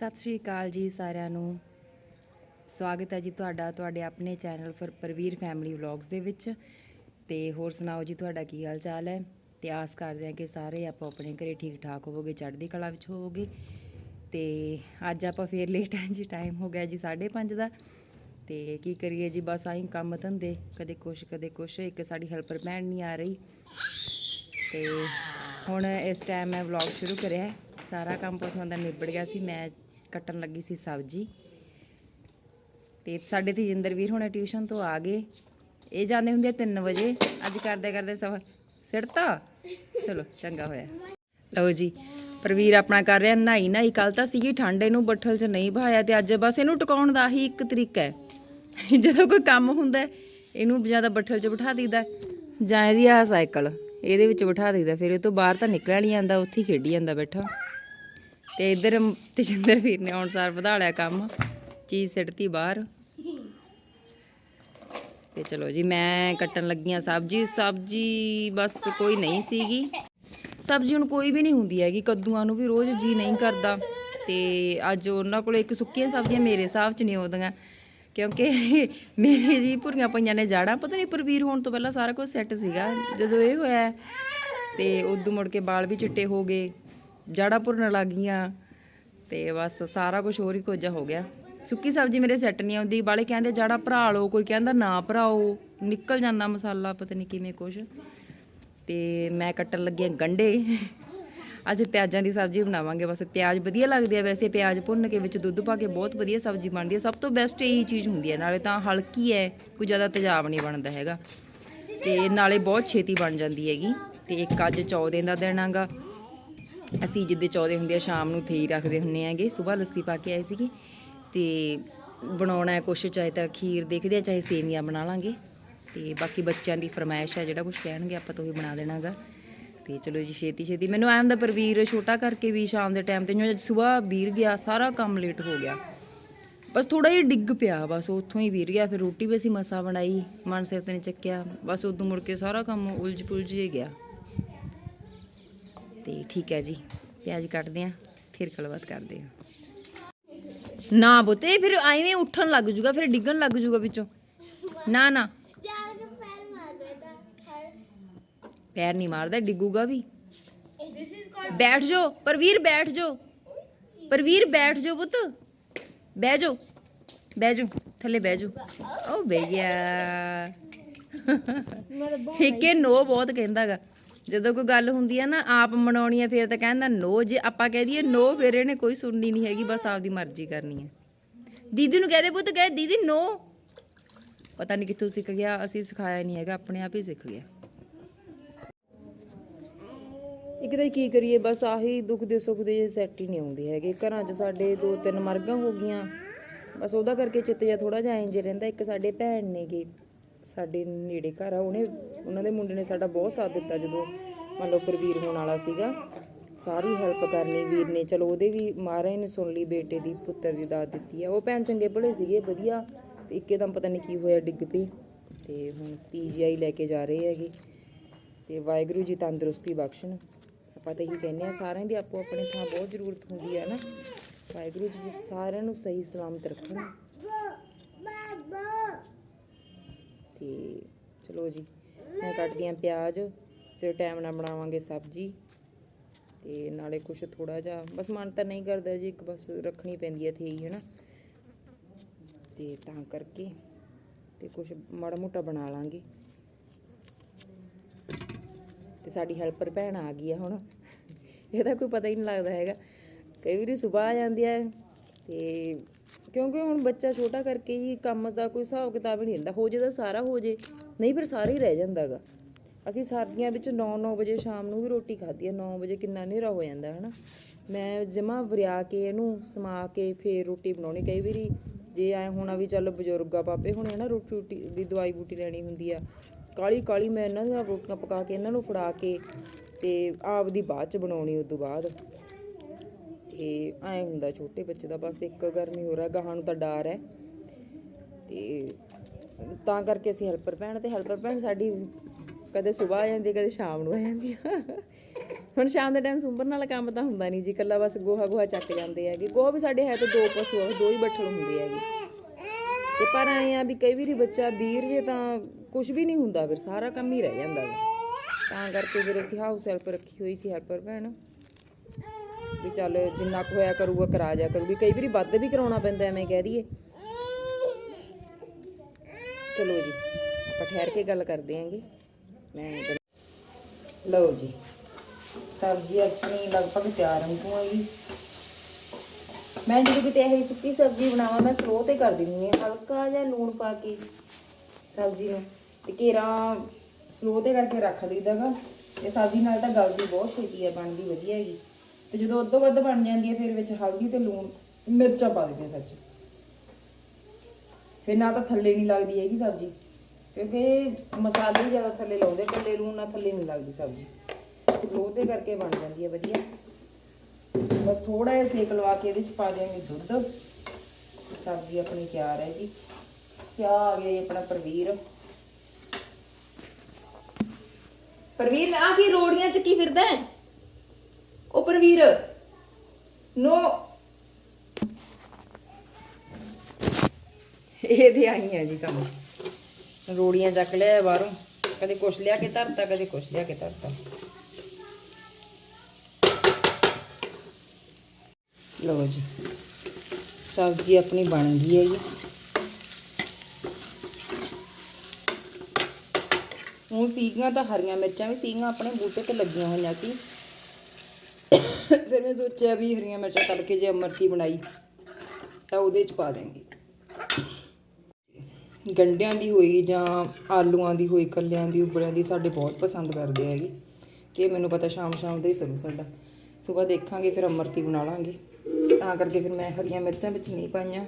ਸਤਿ ਸ਼੍ਰੀ ਅਕਾਲ ਜੀ ਸਾਰਿਆਂ ਨੂੰ। ਸਵਾਗਤ ਹੈ ਜੀ ਤੁਹਾਡਾ, ਤੁਹਾਡੇ ਆਪਣੇ channel for, Parveer family vlogs ਦੇ ਵਿੱਚ। ਤੇ ਹੋਰ ਸੁਣਾਓ ਜੀ, ਤੁਹਾਡਾ ਕੀ ਹਾਲ ਚਾਲ ਹੈ? ਤੇ ਆਸ ਕਰਦੇ ਹਾਂ ਕਿ ਸਾਰੇ ਆਪੋ ਆਪਣੇ ਘਰੇ ਠੀਕ ਠਾਕ ਹੋਵੋਗੇ, ਚੜ੍ਹਦੀ ਕਲਾ ਵਿੱਚ ਹੋਵੋਗੇ। ਤੇ ਅੱਜ ਆਪਾਂ ਫੇਰ ਲੇਟ ਹਾਂ ਜੀ ਟਾਈਮ ਹੋ ਗਿਆ ਜੀ 5:30 ਦਾ। ਤੇ ਕੀ ਕਰੀਏ ਜੀ, ਬਸ ਆਹੀਂ ਕੰਮ ਧੰਦੇ, ਕਦੇ ਕੁਛ ਕਦੇ ਕੁਛ, ਇੱਕ ਸਾਡੀ ਹੈਲਪਰ ਭੈਣ ਨਹੀਂ ਆ ਰਹੀ। ਤੇ ਹੁਣ ਇਸ ਟਾਈਮ ਮੈਂ ਵਲੌਗ ਸ਼ੁਰੂ ਕਰਿਆ ਸਾਰਾ ਕੰਮ ਪਸਮਨ ਦਾ ਨਿਬੜ ਗਿਆ ਸੀ, ਮੈਂ ਕੱਟਣ ਲੱਗੀ ਸੀ ਸਬਜ਼ੀ। ਤੇ ਸਾਡੇ ਤੇਜਿੰਦਰ ਵੀਰ ਹੁਣੇ ਟਿਊਸ਼ਨ ਤੋਂ ਆ ਗਏ। ਇਹ ਜਾਂਦੇ ਹੁੰਦੇ 3 ਵਜੇ। ਅੱਜ ਕਰਦੇ ਕਰਦੇ ਸਫਰ ਸਿੜਤਾ ਚਲੋ, ਚੰਗਾ ਹੋਇਆ। ਲਓ ਜੀ, ਪ੍ਰਵੀਰ ਆਪਣਾ ਕਰ ਰਿਹਾ ਨਹਾਈ ਨਹਾਈ। ਕੱਲ ਤਾਂ ਸੀਗੀ ਠੰਡ, ਇਹਨੂੰ ਬੱਠਲ 'ਚ ਨਹੀਂ ਬਹਾਇਆ ਤੇ ਅੱਜ ਬਸ ਇਹਨੂੰ ਟਿਕਾਉਣ ਦਾ ਹੀ ਇੱਕ ਤਰੀਕਾ ਹੈ। ਜਦੋਂ ਕੋਈ ਕੰਮ ਹੁੰਦਾ, ਇਹਨੂੰ ਜ਼ਿਆਦਾ ਬੱਠਲ 'ਚ ਬਿਠਾ ਦਈਦਾ। ਜਾਂ ਇਹਦੀ ਆ ਸਾਈਕਲ, ਇਹਦੇ ਵਿੱਚ ਬਿਠਾ ਦਈਦਾ। ਫਿਰ ਇਹ ਤੋਂ ਬਾਹਰ ਤਾਂ ਨਿਕਲਿਆ ਨਹੀਂ ਜਾਂਦਾ, ਉੱਥੇ ਹੀ ਖੇਡੀ ਜਾਂਦਾ ਬੈਠਾ। ਤੇ ਇੱਧਰ ਤਜਿੰਦਰ ਵੀਰ ਨੇ ਅਨੁਸਾਰ ਵਧਾ ਲਿਆ ਕੰਮ। ਚੀਜ਼ ਸਿੱਟਤੀ ਬਾਹਰ। ਤੇ ਚਲੋ ਜੀ, ਮੈਂ ਕੱਟਣ ਲੱਗੀਆਂ ਸਬਜ਼ੀ। ਸਬਜ਼ੀ ਬਸ ਕੋਈ ਨਹੀਂ ਸੀਗੀ। ਸਬਜ਼ੀ ਹੁਣ ਕੋਈ ਵੀ ਨਹੀਂ ਹੁੰਦੀ ਹੈਗੀ। ਕੱਦੂਆਂ ਨੂੰ ਵੀ ਰੋਜ਼ ਜੀ ਨਹੀਂ ਕਰਦਾ। ਤੇ ਅੱਜ ਉਹਨਾਂ ਕੋਲ ਇੱਕ ਸੁੱਕੀਆਂ ਸਬਜ਼ੀਆਂ ਮੇਰੇ ਹਿਸਾਬ 'ਚ ਨਹੀਂ ਆਉਂਦੀਆਂ। ਕਿਉਂਕਿ ਮੇਰੇ ਜੀ ਭੁਰੀਆਂ ਪਈਆਂ ਨੇ ਜਾੜਾਂ ਪਤਾ ਨਹੀਂ ਪ੍ਰਵੀਰ ਹੋਣ ਤੋਂ ਪਹਿਲਾਂ ਸਾਰਾ ਕੁਝ ਸੈੱਟ ਸੀਗਾ। ਜਦੋਂ ਇਹ ਹੋਇਆ, ਤੇ ਉਦੋਂ ਮੁੜ ਕੇ ਵਾਲ ਵੀ ਚਿੱਟੇ ਹੋ ਗਏ। ਜਾੜਾਂ ਭੁਰਨ ਲੱਗ ਗਈਆਂ ਤੇ ਬਸ ਸਾਰਾ ਕੁਝ ਹੋਰ ਹੀ ਕੋਜਾ ਹੋ ਗਿਆ। ਸੁੱਕੀ ਸਬਜ਼ੀ ਮੇਰੇ ਸੈੱਟ ਨਹੀਂ ਆਉਂਦੀ। ਬਾਲੇ ਕਹਿੰਦੇ ਜਾੜਾ ਭਰਾ ਲਓ, ਕੋਈ ਕਹਿੰਦਾ ਨਾ ਭਰਾਓ। ਨਿਕਲ ਜਾਂਦਾ ਮਸਾਲਾ, ਪਤਾ ਨਹੀਂ ਕਿਵੇਂ ਕੁਝ ਤੇ ਮੈਂ ਕੱਟਣ ਲੱਗੀ ਹਾਂ ਗੰਢੇ। ਅੱਜ ਪਿਆਜ਼ਾਂ ਦੀ ਸਬਜ਼ੀ ਬਣਾਵਾਂਗੇ। ਬਸ ਪਿਆਜ਼ ਵਧੀਆ ਲੱਗਦੇ ਆ ਵੈਸੇ। ਪਿਆਜ਼ ਭੁੰਨ ਕੇ ਵਿੱਚ ਦੁੱਧ ਪਾ ਕੇ ਬਹੁਤ ਵਧੀਆ ਸਬਜ਼ੀ ਬਣਦੀ ਹੈ ਸਭ ਤੋਂ ਬੈਸਟ ਇਹੀ ਚੀਜ਼ ਹੁੰਦੀ ਹੈ ਨਾਲੇ ਤਾਂ ਹਲਕੀ ਹੈ ਕੋਈ ਜ਼ਿਆਦਾ ਤੇਜ਼ਾਬ ਨਹੀਂ ਬਣਦਾ ਹੈਗਾ। ਤੇ ਨਾਲੇ ਬਹੁਤ ਛੇਤੀ ਬਣ ਜਾਂਦੀ ਹੈਗੀ। ਤੇ ਇੱਕ ਅੱਜ ਚੌਦੇ ਦਾ ਦਿਨ ਆਗਾ ਅਸੀਂ ਜਿੱਦੇ ਚੌਦੇ ਹੁੰਦੇ ਆ, ਸ਼ਾਮ ਨੂੰ ਥੇਈ ਰੱਖਦੇ ਹੁੰਨੇ ਆਗੇ ਸਵੇਰ ਲੱਸੀ ਪਾ ਕੇ ਆਏ ਸੀਗੇ। ਤੇ ਬਣਾਉਣਾ ਹੈ ਕੁਛ, ਚਾਹੇ ਤਾਂ ਖੀਰ ਦੇਖਦੇ ਆ, ਚਾਹੇ ਸੇਵੀਆਂ ਬਣਾ ਲਾਂਗੇ। ਤੇ ਬਾਕੀ ਬੱਚਿਆਂ ਦੀ ਫਰਮਾਇਸ਼ ਆ ਜਿਹੜਾ ਕੁਝ ਕਹਿਣਗੇ, ਆਪਾਂ ਤਾਂ ਉਹੀ ਬਣਾ ਦੇਣਾਗਾ। ਤੇ ਚਲੋ ਜੀ, ਛੇਤੀ ਛੇਤੀ। ਮੈਨੂੰ ਐਂ ਦਾ ਪਰਵੀਰ ਛੋਟਾ ਕਰਕੇ ਵੀ ਸ਼ਾਮ ਦੇ ਟਾਈਮ ਤੇ, ਜਿਵੇਂ ਸਵੇਰ ਵੀਰ ਗਿਆ, ਸਾਰਾ ਕੰਮ ਲੇਟ ਹੋ ਗਿਆ। ਬਸ ਥੋੜਾ ਜਿਹਾ ਡਿੱਗ ਪਿਆ, ਬਸ ਉੱਥੋਂ ਹੀ ਵੀਰ ਗਿਆ, ਫਿਰ ਰੋਟੀ ਵੀ ਅਸੀਂ ਮਸਾ ਬਣਾਈ, ਮਨ ਸਿਰ ਤੇ ਨਹੀਂ ਚੱਕਿਆ। ਬਸ ਉਦੋਂ ਮੁੜ ਕੇ ਸਾਰਾ ਕੰਮ ਉਲਝ ਪੁਲਝ ਹੀ ਗਿਆ। ਤੇ ਠੀਕ ਹੈ ਜੀ। ਪਿਆਜ਼ ਕੱਟਦੇ ਆ ਫਿਰ ਗੱਲਬਾਤ ਕਰਦੇ ਆ ਨਾ ਬੁੱਤੇ ਫਿਰ ਐਵੇਂ ਉੱਠਣ ਲੱਗ ਜੂਗਾ ਫਿਰ ਡਿੱਗਣ ਲੱਗ ਜੂਗਾ ਵਿੱਚੋਂ। ਨਾ ਨਾ। ਪੈਰ ਨਹੀਂ ਮਾਰਦਾ ਡਿੱਗੂਗਾ ਵੀ। ਬੈਠ ਜਾਓ ਪਰਵੀਰ ਬੈਠ ਜਾਓ। ਪਰਵੀਰ ਬੈਠ ਜਾਓ ਪੁੱਤ। ਬਹਿ ਜਾਓ। ਬਹਿ ਜਾਓ ਥੱਲੇ ਬਹਿ ਜਾਓ। ਉਹ ਬਹਿ ਗਿਆ ਇੱਕੇ ਨੋ ਬਹੁਤ ਕਹਿੰਦਾਗਾ ਜਦੋਂ ਕੋਈ ਗੱਲ ਹੁੰਦੀ ਆ ਨਾ, ਆਪ ਮਨਾਉਣੀ ਆ, ਫਿਰ ਤਾਂ ਕਹਿੰਦਾ ਨੋ, ਜੇ ਆਪਾਂ ਕਹਿ ਦਈਏ ਨੋ, ਫਿਰ ਇਹਨੇ ਕੋਈ ਸੁਣਨੀ ਨਹੀਂ ਹੈਗੀ, ਬਸ ਆਪਦੀ ਮਰਜ਼ੀ ਕਰਨੀ ਹੈ ਦੀਦੀ ਨੂੰ ਕਹਦੇ ਪੁੱਤ, ਕਹੇ ਦੀਦੀ ਨੋ। ਪਤਾ ਨਹੀਂ ਕਿੱਥੋਂ ਸਿੱਖ ਗਿਆ, ਅਸੀਂ ਸਿਖਾਇਆ ਨਹੀਂ ਹੈਗਾ, ਆਪਣੇ ਆਪ ਹੀ ਸਿੱਖ ਗਿਆ। ਇੱਕ ਤਾਂ ਕੀ ਕਰੀਏ, ਬਸ ਆਹੀ ਦੁੱਖ ਦੇ ਸੁੱਖ ਦੇ ਸੈੱਟ ਹੀ ਨਹੀਂ ਆਉਂਦੇ ਹੈਗੇ। ਘਰਾਂ 'ਚ ਸਾਡੇ ਦੋ ਤਿੰਨ ਮਰਗਾਂ ਹੋ ਗਈਆਂ, ਬਸ ਉਹਦਾ ਕਰਕੇ ਚਿੱਤ ਜਿਹਾ ਥੋੜਾ ਜਿਹਾ ਇੰਜ ਰਹਿੰਦਾ, ਇੱਕ ਸਾਡੇ ਭੈਣ ਨੇਗੇ। ਸਾਡੇ ਨੇੜੇ ਘਰ ਆ, ਉਹਨੇ, ਉਹਨਾਂ ਦੇ ਮੁੰਡੇ ਨੇ ਸਾਡਾ ਬਹੁਤ ਸਾਥ ਦਿੱਤਾ ਜਦੋਂ ਮੰਨ ਲਓ ਪ੍ਰਵੀਰ ਹੋਣ ਵਾਲਾ ਸੀਗਾ। ਸਾਰੀ ਹੈਲਪ ਕਰਨੀ ਵੀਰ ਨੇ, ਚਲੋ ਉਹਦੇ ਵੀ ਮਹਾਰਾਜ ਨੇ ਸੁਣ ਲਈ ਬੇਟੇ ਦੀ, ਪੁੱਤਰ ਦੀ ਦਾਤ ਦਿੱਤੀ ਆ। ਉਹ ਭੈਣ ਚੰਗੇ ਭਲੇ ਸੀਗੇ, ਵਧੀਆ, ਤੇ ਇੱਕਦਮ ਪਤਾ ਨਹੀਂ ਕੀ ਹੋਇਆ, ਡਿੱਗ ਪਈ। ਤੇ ਹੁਣ ਪੀਜੀਆਈ ਲੈ ਕੇ ਜਾ ਰਹੇ ਹੈਗੇ। ਤੇ ਵਾਹਿਗੁਰੂ ਜੀ ਤੰਦਰੁਸਤੀ ਬਖਸ਼ਣ। ਆਪਾਂ ਤਾਂ ਇਹੀ ਕਹਿੰਦੇ ਆ ਸਾਰਿਆਂ ਦੀ ਆਪੋ ਆਪਣੇ ਥਾਂ ਬਹੁਤ ਜ਼ਰੂਰਤ ਹੁੰਦੀ ਹੈ ਨਾ। ਵਾਹਿਗੁਰੂ ਜੀ ਜੀ ਸਾਰਿਆਂ ਨੂੰ ਸਹੀ ਸਲਾਮਤ ਰੱਖਣ। ਤੇ ਚਲੋ ਜੀ, ਮੈਂ ਕੱਟਦੀ ਆਂ ਪਿਆਜ਼, ਫਿਰ ਟਾਈਮ ਨਾਲ ਬਣਾਵਾਂਗੇ ਸਬਜ਼ੀ ਤੇ ਨਾਲੇ ਕੁਛ ਥੋੜਾ ਜਿਹਾ, ਬਸ ਮਨ ਤਾਂ ਨਹੀਂ ਕਰਦਾ ਜੀ, ਇੱਕ ਬਸ ਰੱਖਣੀ ਪੈਂਦੀ ਹੈ ਥੇਈ ਹੈ ਨਾ ਤੇ ਤਾਂ ਕਰਕੇ ਤੇ ਕੁਛ ਮਾੜਾ ਮੋਟਾ ਬਣਾ ਲਾਂਗੇ। ਤੇ ਸਾਡੀ ਹੈਲਪਰ ਭੈਣ ਆ ਗਈ ਆ ਹੁਣ, ਇਹਦਾ ਕੋਈ ਪਤਾ ਹੀ ਨਹੀਂ ਲੱਗਦਾ ਹੈਗਾ। ਕਈ ਵਾਰੀ ਸਵੇਰ ਆ ਜਾਂਦੀ ਹੈ ਤੇ ਕਿਉਂਕਿ ਹੁਣ ਬੱਚਾ ਛੋਟਾ ਕਰਕੇ ਹੀ ਕੰਮ ਦਾ ਕੋਈ ਹਿਸਾਬ ਕਿਤਾਬ ਹੀ ਨਹੀਂ ਹੁੰਦਾ, ਹੋ ਜੇ ਤਾਂ ਸਾਰਾ ਹੋ ਜੇ, ਨਹੀਂ ਫਿਰ ਸਾਰਾ ਹੀ ਰਹਿ ਜਾਂਦਾਗਾ ਅਸੀਂ ਸਰਦੀਆਂ ਵਿੱਚ 9-9 ਵਜੇ ਸ਼ਾਮ ਨੂੰ ਵੀ ਰੋਟੀ ਖਾਧੀ ਹੈ 9 ਵਜੇ ਕਿੰਨਾ ਹਨੇਰਾ ਹੋ ਜਾਂਦਾ ਹੈ ਨਾ ਮੈਂ ਜਮਾ ਵਰਿਆ ਕੇ ਇਹਨੂੰ ਸਮਾ ਕੇ ਫੇਰ ਰੋਟੀ ਬਣਾਉਣੀ, ਕਈ ਵਾਰੀ ਜੇ ਐ ਹੋਣਾ ਵੀ ਚੱਲ ਬਜ਼ੁਰਗ ਆ ਪਾਪੇ ਹੁਣੇ ਨਾ ਰੋਟੀ ਰੋਟੀ ਵੀ ਦਵਾਈ ਬੂਟੀ ਲੈਣੀ ਹੁੰਦੀ ਆ ਕਾਲੀ ਕਾਲੀ ਮੈਂ ਇਹਨਾਂ ਦੀਆਂ ਰੋਟੀਆਂ ਪਕਾ ਕੇ ਇਹਨਾਂ ਨੂੰ ਫੜਾ ਕੇ ਤੇ ਆਪਦੀ ਬਾਅਦ ਚ ਬਣਾਉਣੀ ਉਸ ਤੋਂ ਬਾਅਦ। ਤੇ ਐ ਹੁੰਦਾ ਛੋਟੇ ਬੱਚੇ ਦਾ ਬਸ ਇੱਕ ਗਰਮੀ ਹੋ ਰਿਹਾ, ਗਾਹਾਂ ਨੂੰ ਤਾਂ ਡਰ ਹੈ। ਤੇ ਤਾਂ ਕਰਕੇ ਅਸੀਂ ਹੈਲਪਰ ਭੈਣ ਤੇ ਹੈਲਪਰ ਭੈਣ ਸਾਡੀ ਕਦੇ ਸਵੇਰ ਆ ਜਾਂਦੀ, ਕਦੇ ਸ਼ਾਮ ਨੂੰ ਆ ਜਾਂਦੀ ਆ। ਹੁਣ ਸ਼ਾਮ ਦੇ ਟਾਈਮ ਸੁੰਬਰ ਨਾਲ ਕੰਮ ਤਾਂ ਹੁੰਦਾ ਨਹੀਂ ਜੀ ਕੱਲਾ ਬਸ ਗੋਹਾ ਗੋਹਾ ਚੱਕ ਜਾਂਦੇ ਹੈਗੇ। ਗੋਹਾ ਵੀ ਸਾਡੇ ਹੈ ਤਾਂ ਦੋ ਪਸ਼ੂ ਦੋ ਹੀ ਬੱਠਲ ਹੁੰਦੇ ਹੈਗੇ। ਤੇ ਪਰ ਆਏ ਆ ਵੀ ਕਈ ਵਾਰੀ ਬੱਚਾ ਵੀਰ ਜੇ ਤਾਂ ਕੁਝ ਵੀ ਨਹੀਂ ਹੁੰਦਾ ਫਿਰ ਸਾਰਾ ਕੰਮ ਹੀ ਰਹਿ ਜਾਂਦਾ ਤਾਂ ਕਰਕੇ ਫਿਰ ਅਸੀਂ ਹਾਊਸ ਹੈਲਪ ਰੱਖੀ ਹੋਈ ਸੀ ਹੈਲਪਰ ਭੈਣ। ਵੀ ਚੱਲ ਜਿੰਨਾ ਕੁ ਹੋਇਆ ਕਰੂਗਾ ਕਰਾ ਜਾ ਕਰੂਗੀ। ਕਈ ਵਾਰੀ ਵੱਧ ਵੀ ਕਰਾਉਣਾ ਪੈਂਦਾ, ਐਵੇਂ ਕਹਿ ਦਈਏ। ਚਲੋ ਜੀ, ਆਪਾਂ ਠਹਿਰ ਕੇ ਗੱਲ ਕਰਦੇ ਆਂਗੇ। ਮੈਂ ਲਓ ਜੀ, ਸਬਜ਼ੀ ਆਪਣੀ ਲਗਭਗ ਤਿਆਰ ਹੋ ਗਈ ਮੈਂ ਜਦੋਂ ਕਿਤੇ ਇਹ ਸੁੱਕੀ ਸਬਜ਼ੀ ਬਣਾਵਾਂ, ਮੈਂ ਸਲੋ ਤੇ ਕਰ ਦਿੰਦੀ ਹਾਂ, ਹਲਕਾ ਜਿਹਾ ਲੂਣ ਪਾ ਕੇ ਸਬਜ਼ੀ ਨੂੰ। ਤੇ ਘੇਰਾ ਸਲੋ ਤੇ ਕਰਕੇ ਰੱਖ ਲਈਦਾਗਾ ਤੇ ਸਬਜ਼ੀ ਨਾਲ ਤਾਂ ਗਲਦੀ ਬਹੁਤ ਛੇਤੀ ਹੈ ਬਣਦੀ ਵਧੀਆ ਹੈਗੀ। ਤੇ ਜਦੋਂ ਉਦੋਂ ਵੱਧ ਬਣ ਜਾਂਦੀ ਹੈ, ਫਿਰ ਵਿੱਚ ਹਲਦੀ ਤੇ ਲੂਣ, ਮਿਰਚਾਂ ਪਾ ਦਿੰਦੇ ਸੱਚ। ਫਿਰ ਨਾ ਤਾਂ ਥੱਲੇ ਨਹੀਂ ਲੱਗਦੀ ਹੈਗੀ ਸਬਜ਼ੀ, ਕਿਉਂਕਿ ਮਸਾਲੇ ਹੀ ਜ਼ਿਆਦਾ ਥੱਲੇ ਲਾਉਂਦੇ ਕੱਲੇ ਲੂਣ ਨਾਲ ਥੱਲੇ ਨਹੀਂ ਲੱਗਦੀ ਸਬਜ਼ੀ। ਸਲੋ ਤੇ ਕਰਕੇ ਬਣ ਜਾਂਦੀ ਹੈ, ਵਧੀਆ। ਬਸ ਥੋੜਾ ਜਿਹਾ ਸੇਕ ਲਵਾ ਕੇ ਇਹਦੇ ਚ ਪਾ ਦੇਵਾਂਗੇ ਦੁੱਧ। ਸਬਜ਼ੀ ਆਪਣੀ ਤਿਆਰ ਹੈ ਜੀ। ਕਿਆ ਆ ਗਿਆ ਜੀ ਆਪਣਾ ਪਰਵੀਰ। ਪਰਵੀਰ ਆ ਕੀ ਰੋੜੀਆਂ ਚ ਕੀ ਫਿਰਦਾ ਹੈ? ਉਹ ਪਰਵੀਰ, ਨੋ। ਇਹਦੇ ਆਈਆਂ ਜੀ ਕੰਮ। ਰੋੜੀਆਂ ਚੱਕ ਲਿਆ ਬਾਹਰੋਂ। ਕਦੇ ਕੁਛ ਲਿਆ ਕੇ ਧਰਤਾ, ਕਦੇ ਕੁਛ ਲਿਆ ਕੇ ਧਰਤਾ। ਲਓ ਜੀ, ਸਬਜ਼ੀ ਆਪਣੀ ਬਣ ਗਈ ਹੈ ਜੀ। ਉਹ ਸੀਗੀਆਂ ਤਾਂ ਹਰੀਆਂ ਮਿਰਚਾਂ ਵੀ ਸੀਗੀਆਂ, ਆਪਣੇ ਬੂਟੇ ਤੇ ਲੱਗੀਆਂ ਹੋਈਆਂ ਸੀ। ਫਿਰ ਮੈਂ ਸੋਚਿਆ ਵੀ ਹਰੀਆਂ ਮਿਰਚਾਂ ਤੜਕੇ ਜੇ ਅਮਰਤੀ ਬਣਾਈ ਤਾਂ ਉਹਦੇ ਚ ਪਾ ਦੇਂਗੇ। ਗੰਡਿਆਂ ਦੀ ਹੋਈ ਜਾਂ ਆਲੂਆਂ ਦੀ ਹੋਈ ਕੱਲਿਆਂ ਦੀ ਉਬਲਿਆਂ ਦੀ ਸਾਡੇ ਬਹੁਤ ਪਸੰਦ ਕਰਦੇ ਹੈਗੇ। ਤੇ ਮੈਨੂੰ ਪਤਾ ਸ਼ਾਮ ਸ਼ਾਮ ਦਾ ਹੀ ਸਰੂ ਸਾਡਾ। ਸਵੇਰ ਦੇਖਾਂਗੇ ਫਿਰ ਅਮਰਤੀ ਬਣਾ ਲਾਂਗੇ। ਤਾਂ ਕਰਕੇ ਫਿਰ ਮੈਂ ਹਰੀਆਂ ਮਿਰਚਾਂ ਵਿੱਚ ਨਹੀਂ ਪਾਈਆਂ।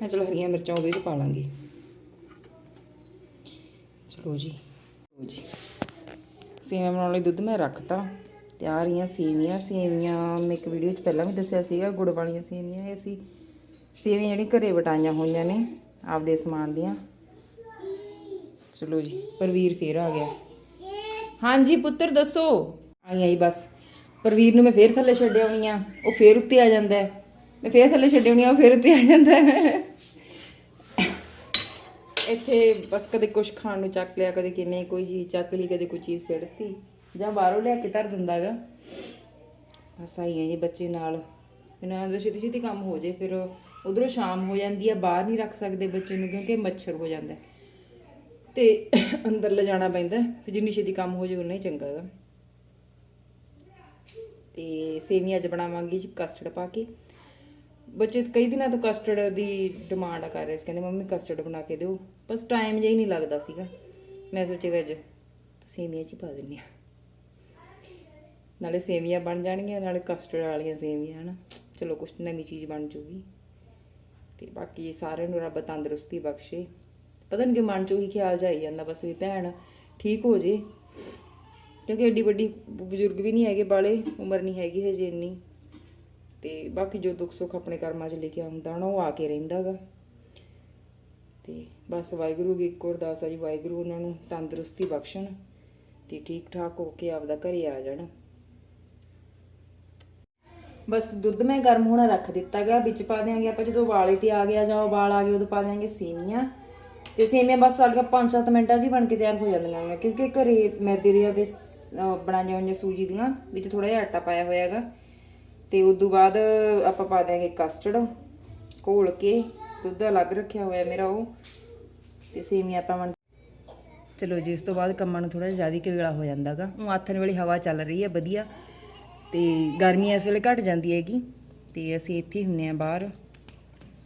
ਮੈਂ ਚਲੋ ਹਰੀਆਂ ਮਿਰਚਾਂ ਉਹਦੇ ਵਿੱਚ ਪਾ ਲਾਂਗੇ। ਚਲੋ ਜੀ। ਜੀ। ਸੇਵੀਆਂ ਬਣਾਉਣ ਲਈ ਦੁੱਧ ਮੈਂ ਰੱਖਤਾ। ਆ ਰਹੀਆਂ, ਸੇਵੀਆਂ ਸੇਵੀਆਂ, ਮੈਂ ਇੱਕ ਵੀਡੀਓ 'ਚ ਪਹਿਲਾਂ ਵੀ ਦੱਸਿਆ ਸੀਗਾ, ਗੁੜ ਵਾਲੀਆਂ ਸੇਵੀਆਂ, ਇਹ ਅਸੀਂ ਸੇਵੀਆਂ ਜਿਹੜੀਆਂ ਘਰੇ ਵਟਾਈਆਂ ਹੋਈਆਂ ਨੇ, ਆਪਦੇ ਸਮਾਨ ਦੀਆਂ। ਚਲੋ ਜੀ, ਪਰਵੀਰ ਫੇਰ ਆ ਗਿਆ। ਹਾਂਜੀ ਪੁੱਤਰ, ਦੱਸੋ। ਆਈ ਆਈ ਬਸ। ਪਰਵੀਰ ਨੂੰ ਮੈਂ ਫੇਰ ਥੱਲੇ ਛੱਡ ਆਉਣੀ ਆ, ਉਹ ਫੇਰ ਉੱਤੇ ਆ ਜਾਂਦਾ ਹੈ। ਮੈਂ ਫੇਰ ਥੱਲੇ ਛੱਡ ਆਉਣੀ ਆ, ਉਹ ਫੇਰ ਉੱਤੇ ਆ ਜਾਂਦਾ ਹੈ। ਇੱਥੇ ਬਸ ਕਦੇ ਕੁਛ ਖਾਣ ਨੂੰ ਚੱਕ ਲਿਆ, ਕਦੇ ਕਿਵੇਂ ਕੋਈ ਚੀਜ਼ ਚੱਕ ਲਈ, ਕਦੇ ਕੋਈ ਚੀਜ਼ ਸਿੜਤੀ। ਜਾਂ ਬਾਹਰੋਂ ਲਿਆ ਕੇ ਧਰ ਦਿੰਦਾ ਹੈਗਾ ਬਸ ਆਈ ਹੈ ਜੀ ਬੱਚੇ ਨਾਲ। ਇਹਨਾਂ ਦਾ ਛੇਤੀ ਛੇਤੀ ਕੰਮ ਹੋ ਜੇ, ਫਿਰ ਉਧਰੋਂ ਸ਼ਾਮ ਹੋ ਜਾਂਦੀ ਹੈ ਬਾਹਰ ਨਹੀਂ ਰੱਖ ਸਕਦੇ ਬੱਚੇ ਨੂੰ ਕਿਉਂਕਿ ਮੱਛਰ ਹੋ ਜਾਂਦਾ ਹੈ। ਤੇ ਅੰਦਰ ਲਿਜਾਣਾ ਪੈਂਦਾ ਫਿਰ ਜਿੰਨੀ ਛੇਤੀ ਕੰਮ ਹੋ ਜੇ ਉਨਾ ਹੀ ਚੰਗਾ ਹੈਗਾ ਤੇ ਸੇਵੀਆਂ ਅੱਜ ਬਣਾਵਾਂਗੀ ਜੀ ਕਸਟਰਡ ਪਾ ਕੇ। ਬੱਚੇ ਕਈ ਦਿਨਾਂ ਤੋਂ ਕਸਟਰਡ ਦੀ ਡਿਮਾਂਡ ਕਰ ਰਹੇ ਸੀ, ਕਹਿੰਦੇ ਮੰਮੀ ਕਸਟਰਡ ਬਣਾ ਕੇ ਦਿਓ। ਬਸ ਟਾਈਮ ਜਿਹਾ ਹੀ ਨਹੀਂ ਲੱਗਦਾ ਸੀਗਾ। ਮੈਂ ਸੋਚਿਆ ਵੀ ਅੱਜ ਸੇਵੀਆਂ ਚ ਹੀ ਪਾ ਦਿੰਨੀ ਆ। ਨਾਲੇ ਸੇਵੀਆਂ ਬਣ ਜਾਣਗੀਆਂ, ਨਾਲੇ ਕਸਟਰਡ ਵਾਲੀਆਂ ਸੇਵੀਆਂ, ਹਨਾ। ਚਲੋ, ਕੁਛ ਨਵੀਂ ਚੀਜ਼ ਬਣ ਜੂਗੀ। ਤੇ ਬਾਕੀ ਸਾਰਿਆਂ ਨੂੰ ਰੱਬ ਤੰਦਰੁਸਤੀ ਬਖਸ਼ੇ। ਪਤਾ ਨਹੀਂ ਕਿ ਮਨ ਚੋਂ ਹੀ ਖਿਆਲ ਜਾਈ ਜਾਂਦਾ, ਬਸ ਵੀ ਭੈਣ, ਠੀਕ ਹੋ ਜੇ। ਕਿਉਂਕਿ ਏਡੀ ਵੱਡੀ ਬਜ਼ੁਰਗ ਵੀ ਨਹੀਂ ਹੈਗੇ ਬਾਲੇ, ਉਮਰ ਨਹੀਂ ਹੈਗੀ ਹਜੇ ਇੰਨੀ। ਤੇ ਬਾਕੀ ਜੋ ਦੁੱਖ ਸੁੱਖ ਆਪਣੇ ਕਰਮਾਂ 'ਚ ਲੈ ਕੇ ਆਉਂਦਾ ਨਾ, ਉਹ ਆ ਕੇ ਰਹਿੰਦਾਗਾ ਤੇ ਬਸ ਵਾਹਿਗੁਰੂ ਦੀ ਇੱਕ ਅਰਦਾਸ ਆ ਜੀ, ਵਾਹਿਗੁਰੂ ਉਹਨਾਂ ਨੂੰ ਤੰਦਰੁਸਤੀ ਬਖਸ਼ਣ ਤੇ ਠੀਕ ਠਾਕ ਹੋ ਕੇ ਆਪਦਾ ਘਰੇ ਆ ਜਾਣ। ਬਸ ਦੁੱਧ ਮੈਂ ਗਰਮ ਹੋਣਾ ਰੱਖ ਦਿੱਤਾ ਗਿਆ ਵਿੱਚ ਪਾ ਦਿਆਂਗੇ ਆਪਾਂ ਜਦੋਂ ਉਬਾਲੇ ਤੇ ਆ ਗਿਆ ਜਾਂ ਉਬਾਲ ਆ ਗਿਆ ਉਦੋਂ ਪਾ ਦਿਆਂਗੇ ਸੇਵੀਆਂ ਤੇ ਸੇਵੀਆਂ ਬਸ ਸਾਡੀਆਂ 5-7 ਮਿੰਟਾਂ 'ਚ ਹੀ ਬਣ ਕੇ ਤਿਆਰ ਹੋ ਜਾਂਦੀਆਂ ਨੇ ਕਿਉਂਕਿ ਘਰੇ ਮੈਦੇ ਦੀਆਂ ਤੇ ਬਣਾਈਆਂ ਹੋਈਆਂ ਸੂਜੀ ਦੀਆਂ, ਵਿੱਚ ਥੋੜਾ ਜਿਹਾ ਆਟਾ ਪਾਇਆ ਹੋਇਆ ਹੈਗਾ ਤੇ ਉਸ ਤੋਂ ਬਾਅਦ ਆਪਾਂ ਪਾ ਦਿਆਂਗੇ ਕਸਟਰਡ ਘੋਲ ਕੇ ਦੁੱਧ ਅਲੱਗ ਰੱਖਿਆ ਹੋਇਆ ਮੇਰਾ ਉਹ, ਤੇ ਸੇਵੀਆਂ ਆਪਾਂ ਬਣ ਚਲੋ ਜੀ, ਇਸ ਤੋਂ ਬਾਅਦ ਕੰਮਾਂ ਨੂੰ ਥੋੜਾ ਜ਼ਿਆਦਾ ਕਿ ਵੇਲਾ ਹੋ ਜਾਂਦਾਗਾ ਉਹ ਆਥਣ ਵੇਲੇ ਹਵਾ ਚੱਲ ਰਹੀ ਹੈ, ਵਧੀਆ। ਤੇ ਗਰਮੀ ਇਸ ਵੇਲੇ ਘਟ ਜਾਂਦੀ ਹੈਗੀ, ਤੇ ਅਸੀਂ ਇੱਥੇ ਹੀ ਹੁੰਨੇ ਆ ਬਾਹਰ।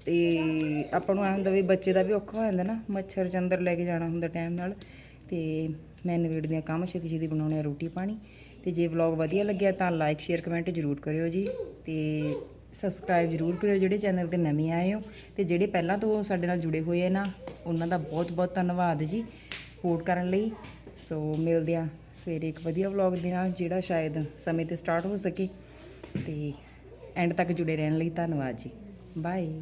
ਤੇ ਆਪਾਂ ਨੂੰ ਐਂ ਹੁੰਦਾ ਵੀ ਬੱਚੇ ਦਾ ਵੀ ਔਖਾ ਹੋ ਜਾਂਦਾ ਨਾ, ਮੱਛਰ ਚ ਅੰਦਰ ਲੈ ਕੇ ਜਾਣਾ ਹੁੰਦਾ ਟਾਈਮ ਨਾਲ। ਤੇ ਮੈਂ ਨਵੇੜਦੀ ਆ ਕੰਮ, ਛੇਤੀ ਛੇਤੀ ਬਣਾਉਣੇ ਆ ਰੋਟੀ ਪਾਣੀ। ਤੇ ਜੇ ਵਲੌਗ ਵਧੀਆ ਲੱਗਿਆ ਤਾਂ ਲਾਈਕ ਸ਼ੇਅਰ ਕਮੈਂਟ ਜ਼ਰੂਰ ਕਰਿਓ ਜੀ। ਤੇ ਸਬਸਕ੍ਰਾਈਬ ਜ਼ਰੂਰ ਕਰਿਓ ਜਿਹੜੇ ਚੈਨਲ ਤੇ ਨਵੇਂ ਆਏ ਹੋ। ਤੇ ਜਿਹੜੇ ਪਹਿਲਾਂ ਤੋਂ ਸਾਡੇ ਨਾਲ ਜੁੜੇ ਹੋਏ ਆ ਨਾ, ਉਹਨਾਂ ਦਾ ਬਹੁਤ ਬਹੁਤ ਧੰਨਵਾਦ ਜੀ ਸਪੋਰਟ ਕਰਨ ਲਈ। ਸੋ ਮਿਲਦੇ ਆ ਸਵੇਰੇ ਇੱਕ ਵਧੀਆ ਵਲੌਗ ਦੇ ਨਾਲ, ਜਿਹੜਾ ਸ਼ਾਇਦ ਸਮੇਂ ਤੇ ਸਟਾਰਟ ਹੋ ਸਕੇ। ਤੇ ਐਂਡ ਤੱਕ ਜੁੜੇ ਰਹਿਣ ਲਈ ਧੰਨਵਾਦ ਜੀ। ਬਾਏ